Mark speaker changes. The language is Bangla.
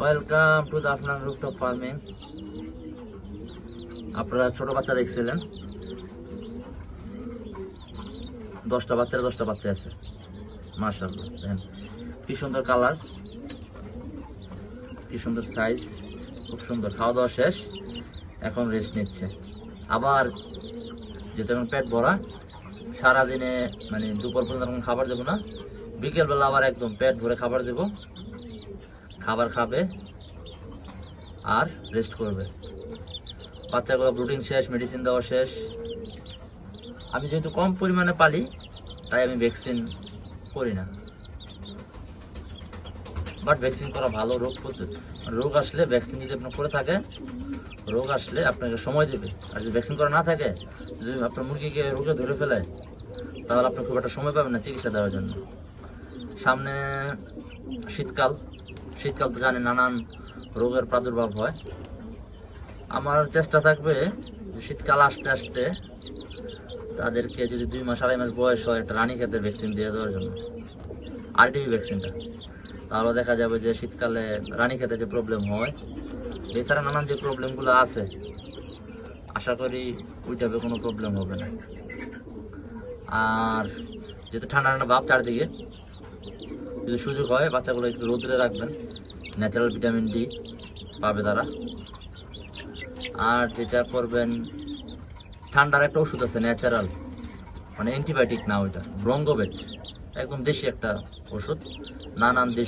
Speaker 1: ওয়েলকাম টু দ্য আপনার রুফটপ ফার্মিং আপনারা ছোট বাচ্চা দেখছিলেন। দশটা বাচ্চার দশটা বাচ্চা আছে। মার্শাল্লাহ দেখেন। কি সুন্দর কালার। কি সুন্দর সাইজ খুব সুন্দর। খাওয়া দাওয়া শেষ। এখন রেস্ট নিচ্ছে। আবার যেহেতু এখন পেট ভরা, সারাদিনে মানে দুপুর পর্যন্ত এখন খাবার দেবো না। বিকেলবেলা আবার একদম পেট ভরে খাবার দেবো। খাবার খাবে আর রেস্ট করবে। বাচ্চাগুলো প্রোটিন শেষ মেডিসিন দেওয়া শেষ। আমি যেহেতু কম পরিমাণে পালি, তাই আমি ভ্যাকসিন করি না। বাট ভ্যাকসিন করা ভালো রোগ রোগ আসলে ভ্যাকসিন যদি আপনার করে থাকে, রোগ আসলে আপনাকে সময় দেবে। আর যদি ভ্যাকসিন করা না থাকে, যদি আপনার মুরগিকে রোগে ধরে ফেলে, তাহলে আপনি খুব একটা সময় পাবেন না চিকিৎসা দেওয়ার জন্য। সামনে শীতকাল শীতকাল তো জানি নানান রোগের প্রাদুর্ভাব হয়। আমার চেষ্টা থাকবে শীতকাল আসতে আসতে তাদেরকে যদি দুই মাস, আড়াই মাস বয়স হয় একটা রানী ক্ষেতের ভ্যাকসিন দিয়ে দেওয়ার জন্য আরটিভি ভ্যাকসিনটা তাহলে দেখা যাবে যে শীতকালে রানী খেতে যে প্রবলেম হয়, এছাড়া নানান যে প্রবলেমগুলো আছে, আশা করি ওইটাবে কোনো প্রবলেম হবে না। আর যেহেতু ঠান্ডা ঠান্ডা ভাব চারদিকে যদি সুযোগ হয়, বাচ্চাগুলো একটু রোদ্রে রাখবেন। ন্যাচারাল ভিটামিন ডি পাবে তারা। আর যেটা করবেন, ঠান্ডার একটা ওষুধ আছে ন্যাচারাল মানে অ্যান্টিবায়োটিক না ওইটা, ব্রঙ্গবেট। একদম দেশি একটা ওষুধ। নানান দেশ